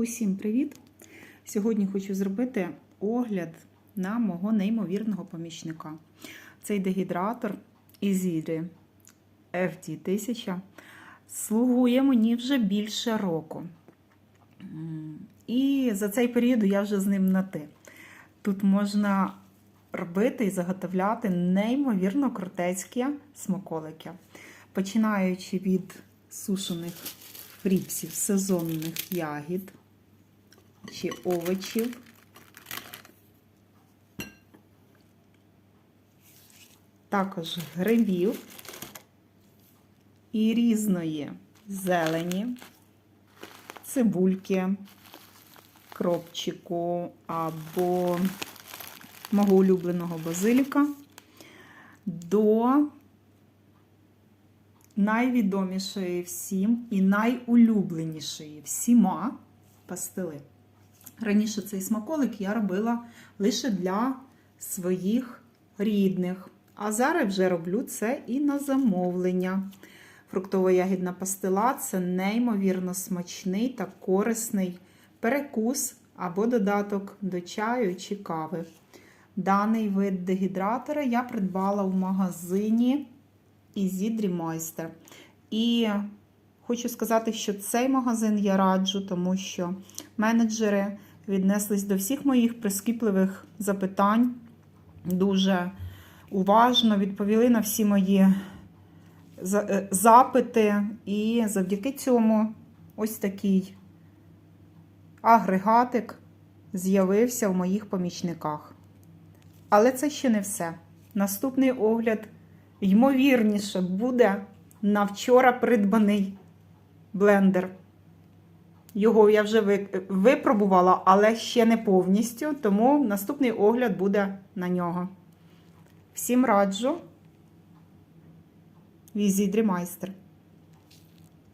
Усім привіт! Сьогодні хочу зробити огляд на мого неймовірного помічника. Цей дегідратор Ізірі FD1000 слугує мені вже більше року. І за цей період я вже з ним на ти. Тут можна робити і заготовляти неймовірно крутецькі смаколики, починаючи від сушених фріпсів сезонних ягід чи овочів. Також грибів і різної зелені, цибульки, кропчику або мого улюбленого базиліка до найвідомішої всім і найулюбленішої всіма пастили. Раніше цей смаколик я робила лише для своїх рідних, а зараз вже роблю це і на замовлення. Фруктово-ягідна пастила це неймовірно смачний та корисний перекус або додаток до чаю чи кави. Даний вид дегідратора я придбала в магазині Easy Dreameister. І хочу сказати, що цей магазин я раджу, тому що менеджери віднеслись до всіх моїх прискіпливих запитань, дуже уважно відповіли на всі мої е, запити. І завдяки цьому ось такий агрегатик з'явився в моїх помічниках. Але це ще не все. Наступний огляд, ймовірніше, буде на вчора придбаний блендер. Його я вже випробувала, але ще не повністю, тому наступний огляд буде на нього. Всім раджу. Візі Дрімайстер.